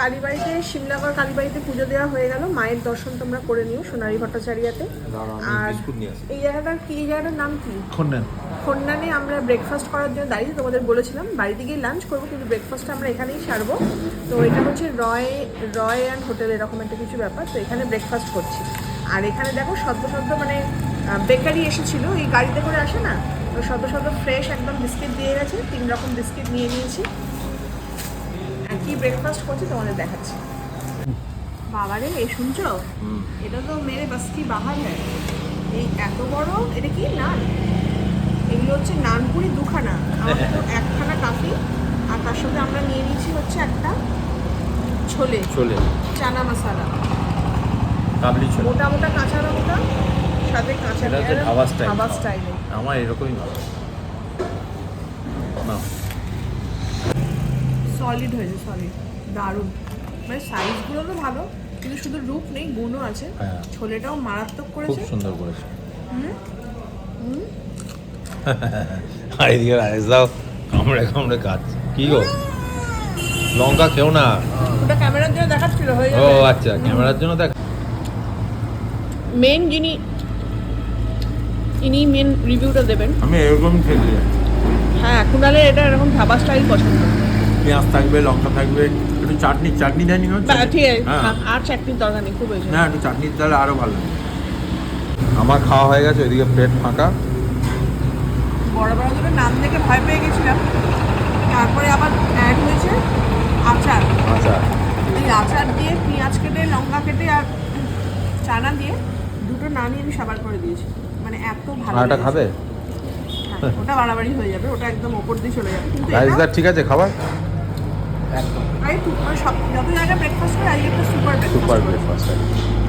কালীবাড়িতে শিমলাগড় কালীবাড়িতে পুজো দেওয়া হয়ে গেল। মায়ের দর্শন তোমরা করে নিও সোনারি ভট্টাচারিয়াতে। আর এই জায়গাটার কি এই জায়গাটার নাম কি? খন্ডেন। খন্ডানে আমরা ব্রেকফাস্ট করার জন্য দাঁড়িয়ে তোমাদের বলেছিলাম। বাড়িতে গিয়ে লাঞ্চ করব কিন্তু ব্রেকফাস্টটা আমরা এখানেই সারবো। তো এটা হচ্ছে রয় রয় অ্যান্ড হোটেল এরকম একটা কিছু ব্যাপার। তো এখানে ব্রেকফাস্ট করছি। আর এখানে দেখো সদ্য সদ্য মানে বেকারি এসেছিল এই গাড়িতে করে আসে না? তো সদ্য সদ্য ফ্রেশ একদম বিস্কিট দিয়ে গেছে তিন রকম বিস্কিট নিয়ে নিয়েছি। কি ব্রেকফাস্ট করছি তোমাদের দেখাচ্ছি। বাবারে এই শুনছো? এটা তো মেরে বাস কি বাহার হ্যাঁ এই এত বড় এটা কি নান? এগুলো হচ্ছে নানপুরি দুখানা। আমাদের তো একখানা কাফি আর তার সাথে আমরা নিয়ে নিয়েছি হচ্ছে একটা ছোলে। ছোলে। চানা মশালা। কাবলি চলে মোটা মোটা কাঁচা লঙ্কা সাথে কাঁচা ধাবা style। আমার এরকমই ভালো। না। সলিড হয়েছে সলিড দারুণ। মানে সাইজগুলো তো ভালো কিন্তু শুধু রূপ নেই গুণও আছে। হ্যাঁ। ছোলেটাও মারাত্মক করেছে। খুব সুন্দর করেছে। হুম? হুম? আর এদিকে রাইস দাও কামড়ে কামড়ে কাজ কি গো? লঙ্কা খেও না। ওটা ক্যামেরার জন্য দেখাচ্ছিল হয়ে ও আচ্ছা ক্যামেরার জন্য দেখ। মেন যিনি ইনি মেন রিভিউটা দেবেন। আমি এরকম খেলি। হ্যাঁ কুণালের এটা এরকম ধাবা স্টাইল পছন্দ। পেঁয়াজ থাকবে লঙ্কা থাকবে একটু চাটনি চাটনি দেয়নি হ্যাঁ। আর চাটনির দরকার নেই খুব না একটু চাটনি দিলে আরও ভালো লাগে। আমার খাওয়া হয়ে গেছে ওইদিকে প্লেট ফাঁকা। বড় বড় দুটো নাম দেখে ভয় পেয়ে গেছিলাম। তারপরে আবার অ্যাড হয়েছে আচার। আচ্ছা এই আচার দিয়ে পেঁয়াজ কেটে লঙ্কা কেটে আর চানা দিয়ে দুটো নানই আমি সাবার করে দিয়েছি। মানে এত ভালো আর এটা খাবে? হ্যাঁ, ওটা বাড়াবাড়ি হয়ে যাবে ওটা একদম ওপর দিয়ে চলে যাবে। কিন্তু ঠিক আছে খাবার? একদম। সব যত জায়গায় ব্রেকফাস্ট করে আজকে একটা সুপার সুপার ব্রেকফাস্ট ব্রেকফাস্ট